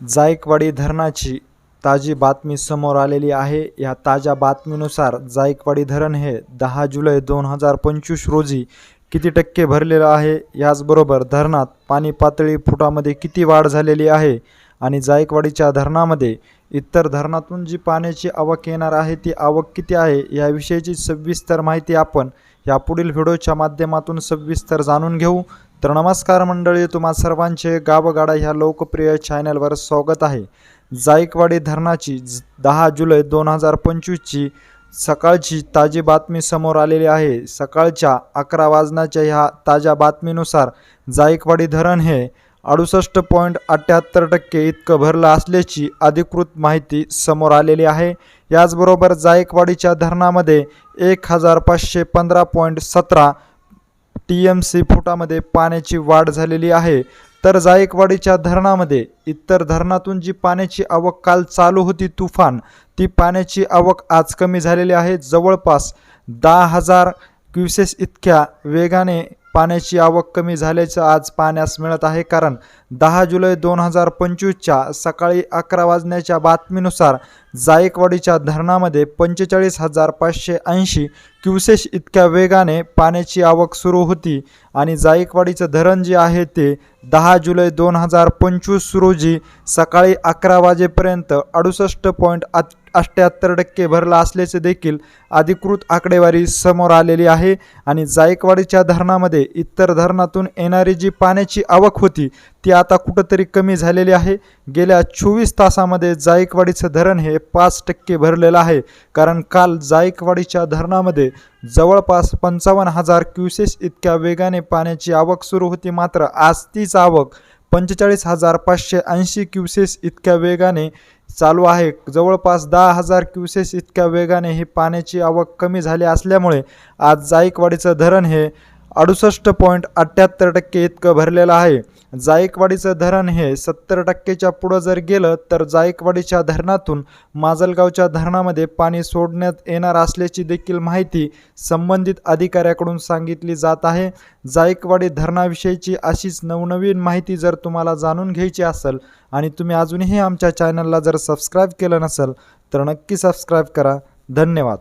जायकवाडी धरणाची ताजी बातमी समोर आलेली आहे. या ताज्या बातमीनुसार जायकवाडी धरण हे दहा जुलै दोन हजार पंचवीस रोजी किती टक्के भरलेलं आहे? याचबरोबर धरणात पाणी पातळी फुटामध्ये किती वाढ झालेली आहे? आणि जायकवाडीच्या धरणामध्ये इतर धरणातून जी पाण्याची आवक येणार आहे ती आवक किती आहे? याविषयीची सविस्तर माहिती आपण या पुढील व्हिडिओच्या माध्यमातून सविस्तर जाणून घेऊ. तर नमस्कार मंडळी तुम्हा सर्वांचे गावगाडा ह्या लोकप्रिय चॅनलवर स्वागत आहे. जायकवाडी धरणाची दहा जुलै दोन हजार पंचवीसची सकाळची ताजी बातमी समोर आलेली आहे. सकाळच्या अकरा वाजण्याच्या ह्या ताज्या बातमीनुसार जायकवाडी धरण हे अडुसष्ट पॉईंट अठ्ठ्याहत्तर टक्के इतकं भरलं असल्याची अधिकृत माहिती समोर आलेली आहे. याचबरोबर जायकवाडीच्या धरणामध्ये एक हजार पाचशे पंधरा पॉईंट सतरा टी एम सी फुटामध्ये पाण्याची वाढ झालेली आहे. तर जायकवाडीच्या धरणामध्ये इतर धरणातून जी पाण्याची आवक काल चालू होती तुफान ती पाण्याची आवक आज कमी झालेली आहे. जवळपास दहा हजार क्युसेस इतक्या वेगाने पाण्याची आवक कमी झाल्याचं आज पाहण्यास मिळत आहे. कारण दहा जुलै दोन हजार पंचवीसच्या सकाळी अकरा वाजण्याच्या बातमीनुसार जायकवाडीच्या धरणामध्ये पंचेचाळीस हजार पाचशे ऐंशी क्युसेस इतक्या वेगाने पाण्याची आवक सुरू होती आणि जायकवाडीचं धरण जे आहे ते दहा जुलै दोन हजार पंचवीस रोजी सकाळी अकरा वाजेपर्यंत अडुसष्ट पॉईंट अठ्ठ्याहत्तर टक्के भरला असल्याचे देखील अधिकृत आकडेवारी समोर आलेली आहे. आणि जायकवाडीच्या धरणामध्ये इतर धरणातून येणारी जी पाण्याची आवक होती ती आता कुठंतरी कमी झालेली आहे. गेल्या चोवीस तासामध्ये जायकवाडीचं धरण हे पाच टक्के भरलेलं आहे. कारण काल जायकवाडीच्या धरणामध्ये जवळपास पंचावन्न हजार क्युसेस इतक्या वेगाने पाण्याची आवक सुरू होती मात्र आज तीच आवक पंचेचाळीस हजार पाचशे ऐंशी क्युसेस इतक्या वेगाने चालू आहे. जवळपास दहा हजार क्युसेस इतक्या वेगाने ही पाण्याची आवक कमी झाली असल्यामुळे आज जायकवाडीचं धरण हे अडुसष्ट पॉईंट अठ्ठ्याहत्तर टक्के इतकं भरलेलं आहे. जायकवाडीचं धरण हे सत्तर टक्केच्या पुढं जर गेलं तर जायकवाडीच्या धरणातून माजलगावच्या धरणामध्ये पाणी सोडण्यात येणार असल्याची देखील माहिती संबंधित अधिकाऱ्याकडून सांगितली जात आहे. जायकवाडी धरणाविषयीची अशीच नवनवीन माहिती जर तुम्हाला जाणून घ्यायची असेल आणि तुम्ही अजूनही आमच्या चॅनलला जर सबस्क्राईब केलं नसेल तर नक्की सबस्क्राईब करा. धन्यवाद.